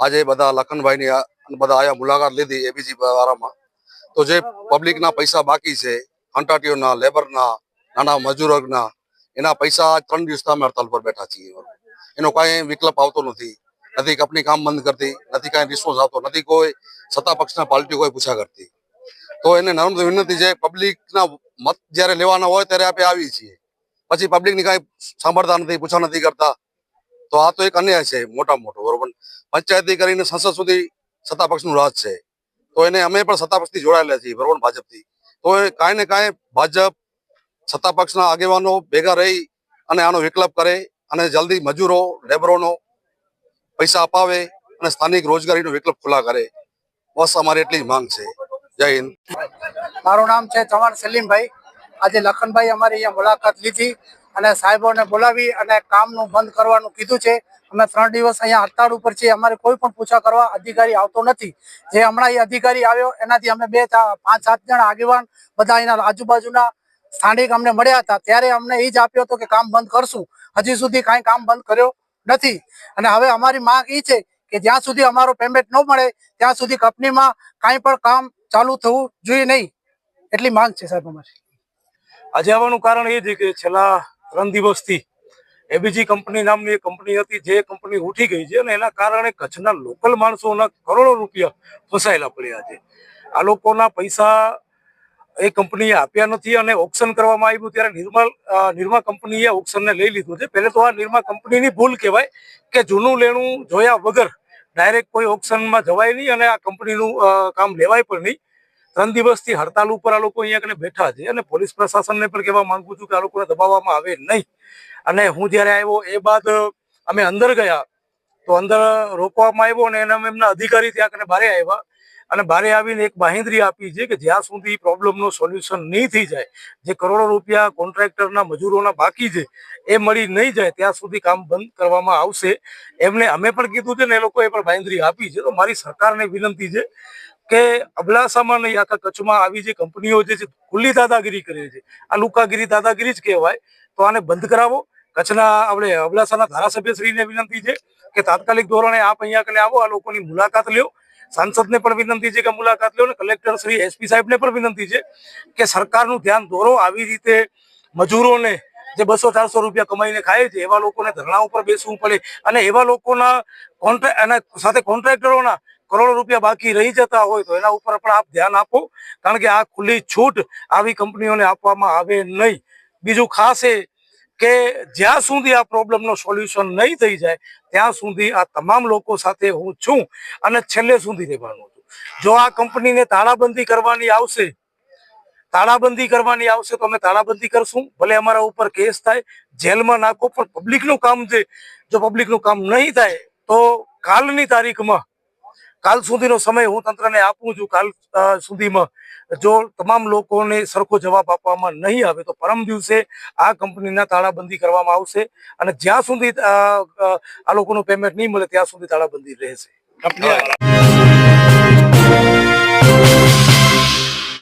આજે બધા લખનભાઈની બધા આયા મુલાકાત લીધી એબીજી વારામાં તો જે પબ્લિકના પૈસા બાકી છે કંટ્રાટીઓના લેબરના નાના મજૂરોના એના પૈસા ત્રણ દિવસથી અમે હડતાલ પર બેઠા છીએ એનો કાંઈ વિકલ્પ આવતો નથી. નથી કંપની કામ બંધ કરતી, નથી કાંઈ રિસ્પોન્સ આવતો, નથી કોઈ સત્તા પક્ષના પાર્ટી કોઈ પૂછા કરતી. તો એને નમ્ર વિનંતી છે પબ્લિકના મત જ્યારે લેવાના હોય ત્યારે આપણે આવીએ છીએ. પછી પબ્લિકની કાંઈ સાંભળતા નથી, પૂછા નથી કરતા. તો આ તો એક અન્યાય છે મોટા મોટો, બરોબર? પંચાયતથી કરીને સંસદ સુધી સત્તા પક્ષનું રાજ છે. તો એને અમે પણ સત્તા પક્ષથી જોડાયેલા છીએ, બરોબર ભાજપથી. તો એ કાંઈ ને કાંઈ ભાજપ સત્તા પક્ષના આગેવાનો ભેગા રહી અને આનો વિકલ્પ કરે અને જલ્દી મજૂરો, લેબરોનો પૈસા અપાવે અને સ્થાનિક રોજગારીનો વિકલ્પ ખુલ્લા કરે. બસ અમારી એટલી જ માંગ છે. જય હિન્દ. મારું નામ છે ચવાણ સલીમભાઈ. આજે લખનભાઈ અમારી અહીંયા મુલાકાત લીધી. અને સાહેબોને બોલાવી અને કામનું બંધ કરવાનું કીધું છે. અમે ત્રણ દિવસ અહીંયા હડતાળ ઉપર છીએ. અમારે કોઈ પણ પૂછા કરવા અધિકારી આવતો નથી. જે હમણાં એ અધિકારી આવ્યો, એનાથી અમે બે પાંચ, સાત જણા આગેવાન બધા એના આજુબાજુના સ્થાનિક અમને મળ્યા હતા. ત્યારે અમને એ જ આપ્યો હતો કે કામ બંધ કરશું. હજી સુધી કાંઈ કામ બંધ કર્યો નથી. અને હવે અમારી માંગ એ છે કે જ્યાં સુધી અમારો પેમેન્ટ ન મળે, ત્યાં સુધી કંપનીમાં કાંઈ પણ કામ ચાલુ થવું જોઈએ નહીં. એટલી માંગ છે સાહેબ અમારી. આજે કારણ એ છે કે છેલ્લા ત્રણ દિવસથી. એબીજી કંપની નામની એક કંપની હતી, જે કંપની ઉઠી ગઈ છે અને એના કારણે કચ્છના લોકલ માણસોના કરોડો રૂપિયા ફસાયેલા પડ્યા છે. આ લોકોના પૈસા એ કંપનીએ આપ્યા નથી અને ઓપ્શન કરવામાં આવ્યું ત્યારે નિર્મા નિર્મા કંપનીએ ઓપ્શનને લઈ લીધું છે. પહેલે તો આ નિર્મા કંપનીની ભૂલ કહેવાય કે જૂનું લેણું જોયા વગર ડાયરેક્ટ કોઈ ઓપ્શનમાં જવાય નહીં અને આ કંપનીનું કામ લેવાય પણ નહીં. ત્રણ દિવસથી હડતાલ ઉપર આ લોકો અહીંયા કને બેઠા છે અને પોલીસ પ્રશાસનને પણ કહેવા માંગુ છું કે આ લોકોને દબાવવામાં આવે નહીં. અને હું જ્યારે આવ્યો એ બાદ અમે અંદર ગયા તો અંદર રોકવામાં આવ્યો અને એના એમના અધિકારી ત્યાં કને બારે આવ્યા અને બારે આવીને એક બાહેંધરી આપી છે કે જ્યાં સુધી પ્રોબ્લેમનું સોલ્યુશન નહીં થઈ જાય, જે કરોડો રૂપિયા કોન્ટ્રાક્ટરના મજૂરોના બાકી છે, એ મળી નહીં જાય ત્યાં સુધી કામ બંધ કરવામાં આવશે. એમને અમે પણ કીધું છે ને એ લોકોએ પણ બાહેંધરી આપી છે. તો મારી સરકારને વિનંતી છે કે અબડાસામાં નહીં આખા કચ્છમાં આવી જે કંપનીઓ જે છે, ખુલ્લી દાદાગીરી કરે છે. આ લુકાગીરી દાદાગીરી જ કહેવાય. તો આને બંધ કરાવો. કચ્છના આપણે અબડાસાના ધારાસભ્યશ્રીને વિનંતી છે કે તાત્કાલિક ધોરણે આપ અહીંયા કને આવો, આ લોકોની મુલાકાત લ્યો. સાંસદને પણ વિનંતી છે કે મુલાકાત લ્યો અને કલેક્ટર શ્રી એસપી સાહેબને પણ વિનંતી છે કે સરકારનું ધ્યાન દોરો. આવી રીતે મજૂરોને જે બસો ચારસો રૂપિયા કમાઈને ખાય છે, એવા લોકોને ધરણા ઉપર બેસવું પડે. અને એવા લોકોના કોન્ટ્રાક્ટ અને સાથે કોન્ટ્રાક્ટરોના કરોડો રૂપિયા બાકી રહી જતા હોય તો એના ઉપર પણ આપ ધ્યાન આપો. કારણ કે આ ખુલ્લી છૂટ આવી કંપનીઓને આપવામાં આવે નહીં. બીજું ખાસ એ કે જ્યાં સુધી આ પ્રોબ્લેમનો સોલ્યુશન નહીં થઈ જાય, ત્યાં સુધી આ તમામ લોકો સાથે હું છું અને છેલ્લે સુધી રહેવાનું છું. જો આ કંપનીને તાળાબંધી કરવાની આવશે, તાળાબંધી કરવાની આવશે તો અમે તાળાબંધી કરશું. ભલે અમારા ઉપર કેસ થાય, જેલમાં નાખો, પણ પબ્લિકનું કામ છે જો પબ્લિકનું કામ નહીં થાય, તો કાલની તારીખમાં કાલ સુધીનો સમય હું તંત્રને આપું છું. કાલ સુધીમાં જો તમામ લોકોને સરખો જવાબ આપવામાં નહીં આવે તો પરમ દિવસે આ કંપનીના તાળાબંધી કરવામાં આવશે અને જ્યાં સુધી આ લોકોનું પેમેન્ટ નહીં મળે ત્યાં સુધી તાળાબંધી રહેશે.